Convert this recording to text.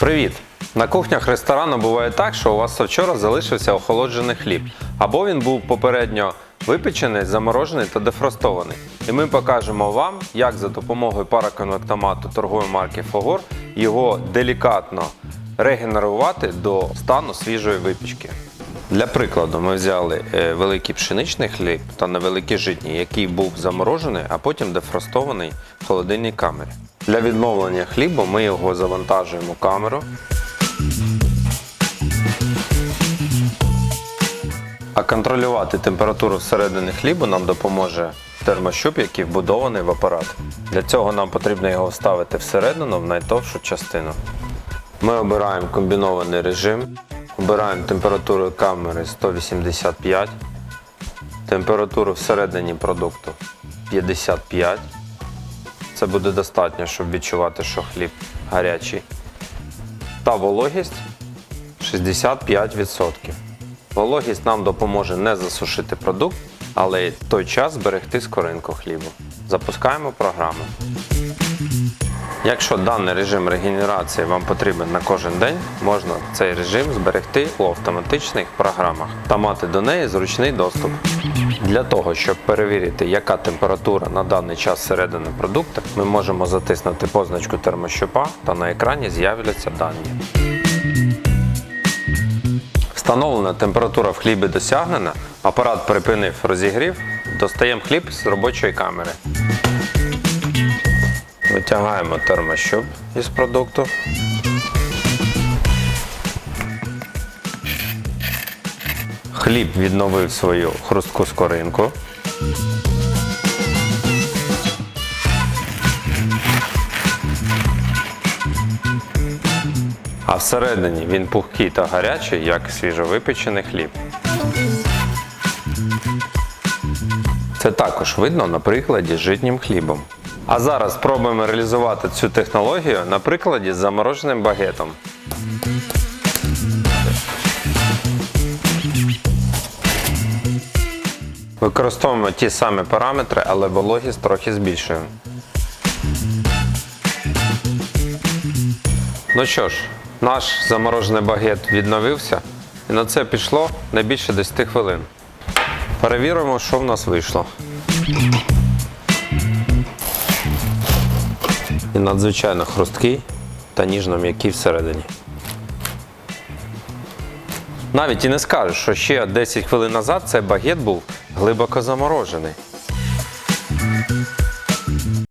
Привіт! На кухнях ресторану буває так, що у вас вчора залишився охолоджений хліб, або він був попередньо випечений, заморожений та дефростований. І ми покажемо вам, як за допомогою параконвектомату торгової марки Фогор його делікатно регенерувати до стану свіжої випічки. Для прикладу, ми взяли е, великий пшеничний хліб та невеликий житній, який був заморожений, а потім дефростований в холодильній камері. Для відновлення хлібу ми його завантажуємо в камеру. А контролювати температуру всередині хлібу нам допоможе термощуп, який вбудований в апарат. Для цього нам потрібно його вставити всередину в найтовшу частину. Ми обираємо комбінований режим, обираємо температуру камери 185, температуру всередині продукту 55. Це буде достатньо, щоб відчувати, що хліб гарячий. Та вологість 65%. Вологість нам допоможе не засушити продукт, але й той час зберегти скоринку хлібу. Запускаємо програму. Якщо даний режим регенерації вам потрібен на кожен день, можна цей режим зберегти у автоматичних програмах та мати до неї зручний доступ. Для того, щоб перевірити, яка температура на даний час всередини продукту, ми можемо затиснути позначку термощупа та на екрані з'являться дані. Встановлена температура в хлібі досягнена, апарат припинив розігрів, достаємо хліб з робочої камери. Витягаємо термощуп із продукту. Хліб відновив свою хрустку скоринку. А всередині він пухкий та гарячий, як свіжовипечений хліб. Це також видно на прикладі з житнім хлібом. А зараз спробуємо реалізувати цю технологію на прикладі з замороженим багетом. Використовуємо ті самі параметри, але вологість трохи збільшуємо. Ну що ж, наш заморожений багет відновився, і на це пішло не більше 10 хвилин. Перевіримо, що в нас вийшло. І надзвичайно хрусткий та ніжно-м'який всередині. Навіть і не скажеш, що ще 10 хвилин назад цей багет був глибоко заморожений.